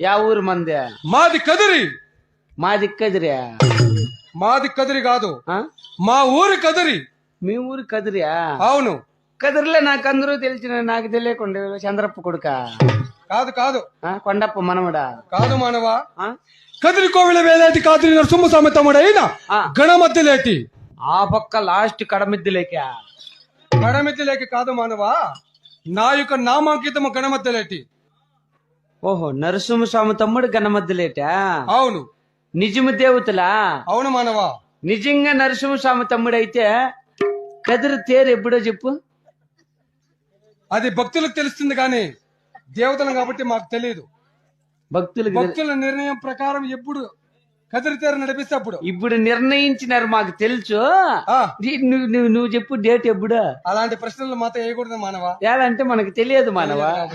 Yeah ఊరు మంది మాది కదిరి మా దిక్కదిరియా మాది కదిరి కాదు ఆ? మా ఊరి కదిరి మీ ఊరు కదిరియా అవును కదిరిలే నాకు అందరూ తెలిసిన నాకు తెలియకుండా చంద్రప్ప కొడుక కాదు కాదు కొండప్ప మనవడా కాదు మానవా ఆ? కదిరి కోవిల వేలేటి కాదిరి నరసింహస్వామి తమ్ముడైన ఆ. గణమధ్యలేటి ఆ పక్క లాస్ట్ కడమిద్దులేక గణమధ్యలేటి కాదు మానవా నా యొక్క నామాంకితము గణమధ్యలేటి ఓహో నరసింహస్వామి తమ్ముడు గణమద్దులేటా అవును. నిజము దేవతలా? అవును మానవా. నిజంగా నరసింహస్వామి తమ్ముడు అయితే కదిరి తేరు ఎప్పుడో చెప్పు. అది భక్తులకు తెలుస్తుంది కానీ దేవతలు కాబట్టి మాకు తెలియదు భక్తులకు తెలి- భక్తుల నిర్ణయం ప్రకారం ఎప్పుడు కదిరి తేర నడిపిస్తే అప్పుడు. ఇప్పుడు నిర్ణయించినారు మాకు తెలుసు. ఆ, నువ్వు నువ్వు నువ్వు చెప్పు డేట్ ఎప్పుడు? అలాంటి ప్రశ్నలు మాతో వేయకూడదు మానవా. ఎలా అంటే మనకు తెలియదు మానవా?